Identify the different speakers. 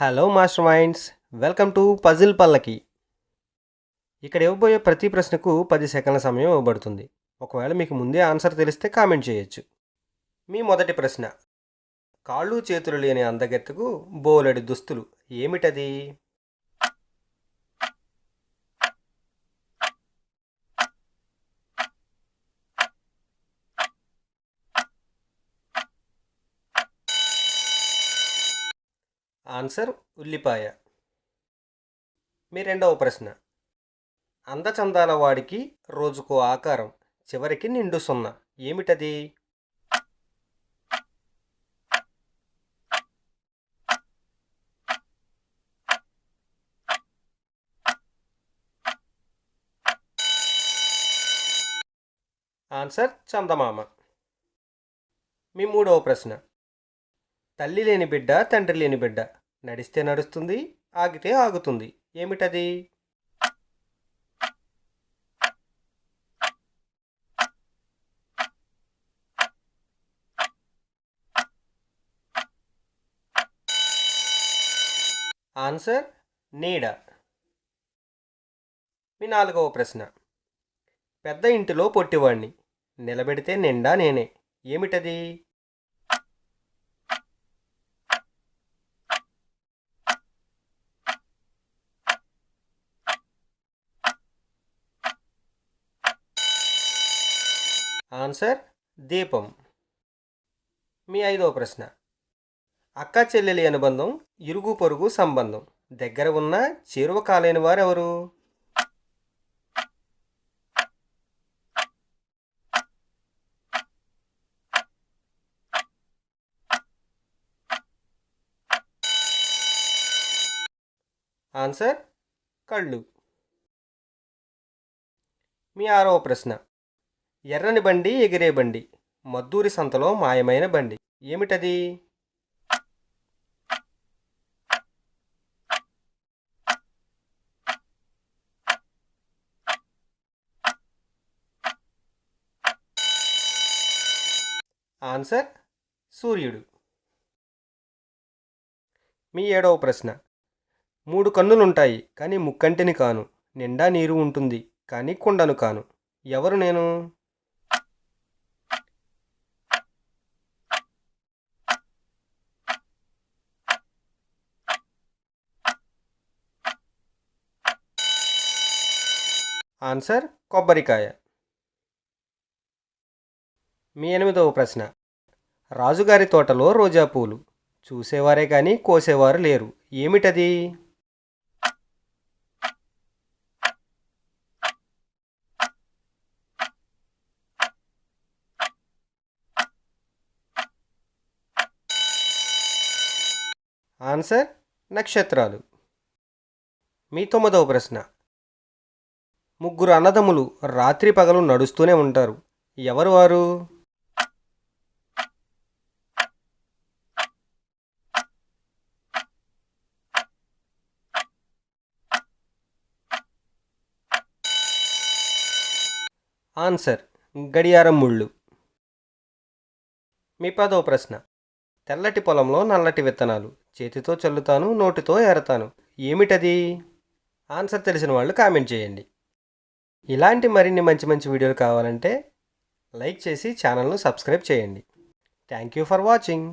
Speaker 1: Hello master minds welcome to puzzle Pallaki ఇక్కడ ఇవ్వబోయే ప్రతి ప్రశ్నకు పది సెకండ్ల సమయం ఇవ్వబడుతుంది. ఒకవేళ మీకు ముందే ఆన్సర్ తెలిస్తే కామెంట్ చేయొచ్చు. మీ మొదటి ప్రశ్న. కాళ్ళు చేతులు లేని అందగెత్తకు బోలెడు దుస్తులు. ఏమిటది? ఆన్సర్ ఉల్లిపాయ. మీ రెండవ ప్రశ్న. అందచందాల వాడికి రోజుకో ఆకారం చివరికి నిండు సున్నా. ఏమిటది? ఆన్సర్ చందమామ. మీ మూడవ ప్రశ్న. తల్లి లేని బిడ్డ తండ్రి లేని బిడ్డ. నడిస్తే నడుస్తుంది ఆగితే ఆగుతుంది. ఏమిటది? ఆన్సర్ నీడ. మీ నాలుగవ ప్రశ్న. పెద్ద ఇంటిలో పొట్టివాణ్ణి. నిలబెడితే నిండా నేనే. ఏమిటది? ఆన్సర్ దీపం. మీ ఐదవ ప్రశ్న. అక్క చెల్లెలి అనుబంధం ఇరుగు పొరుగు సంబంధం. దగ్గర ఉన్న చేరువ కాలేని వారెవరు? ఆన్సర్ కళ్ళు. మీ ఆరవ ప్రశ్న. ఎర్రని బండి ఎగిరే బండి మద్దూరి సంతలో మాయమైన బండి. ఏమిటది? ఆన్సర్ సూర్యుడు. మీ ఏడవ ప్రశ్న. మూడు కన్నులుంటాయి కానీ ముక్కంటిని కాను. నిండా నీరు ఉంటుంది కానీ కుండను కాను. ఎవరు నేను? ఆన్సర్ కొబ్బరికాయ. మీ ఎనిమిదవ ప్రశ్న. రాజుగారి తోటలో రోజా పూలు. చూసేవారే కానీ కోసేవారు లేరు. ఏమిటది? ఆన్సర్ నక్షత్రాలు. మీ తొమ్మిదవ ప్రశ్న. ముగ్గురు అన్నదమ్ములు రాత్రి పగలు నడుస్తూనే ఉంటారు. ఎవరు వారు? ఆన్సర్ గడియారం ముళ్ళు. మీ పదో ప్రశ్న. తెల్లటి పొలంలో నల్లటి విత్తనాలు. చేతితో చల్లుతాను నోటితో ఏరతాను. ఏమిటది? ఆన్సర్ తెలిసిన వాళ్ళు కామెంట్ చేయండి. ఇలాంటి మరిన్ని మంచి మంచి వీడియోలు కావాలంటే లైక్ చేసి ఛానల్ను సబ్స్క్రైబ్ చేయండి. Thank you for watching